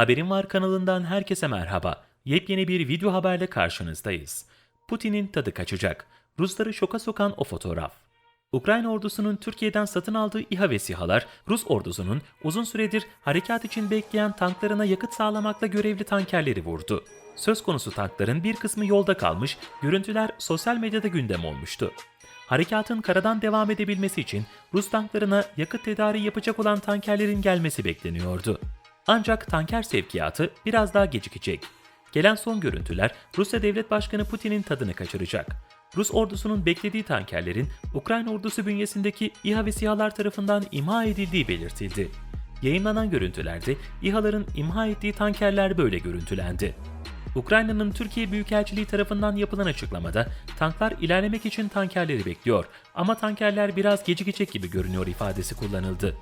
Haberim Var kanalından herkese merhaba. Yepyeni bir video haberle karşınızdayız. Putin'in tadı kaçacak. Rusları şoka sokan o fotoğraf. Ukrayna ordusunun Türkiye'den satın aldığı İHA ve SİHA'lar, Rus ordusunun uzun süredir harekat için bekleyen tanklarına yakıt sağlamakla görevli tankerleri vurdu. Söz konusu tankların bir kısmı yolda kalmış, görüntüler sosyal medyada gündem olmuştu. Harekatın karadan devam edebilmesi için Rus tanklarına yakıt tedariği yapacak olan tankerlerin gelmesi bekleniyordu. Ancak tanker sevkiyatı biraz daha gecikecek. Gelen son görüntüler Rusya Devlet Başkanı Putin'in tadını kaçıracak. Rus ordusunun beklediği tankerlerin Ukrayna ordusu bünyesindeki İHA ve SİHA'lar tarafından imha edildiği belirtildi. Yayınlanan görüntülerde İHA'ların imha ettiği tankerler böyle görüntülendi. Ukrayna'nın Türkiye Büyükelçiliği tarafından yapılan açıklamada tanklar ilerlemek için tankerleri bekliyor ama tankerler biraz gecikecek gibi görünüyor ifadesi kullanıldı.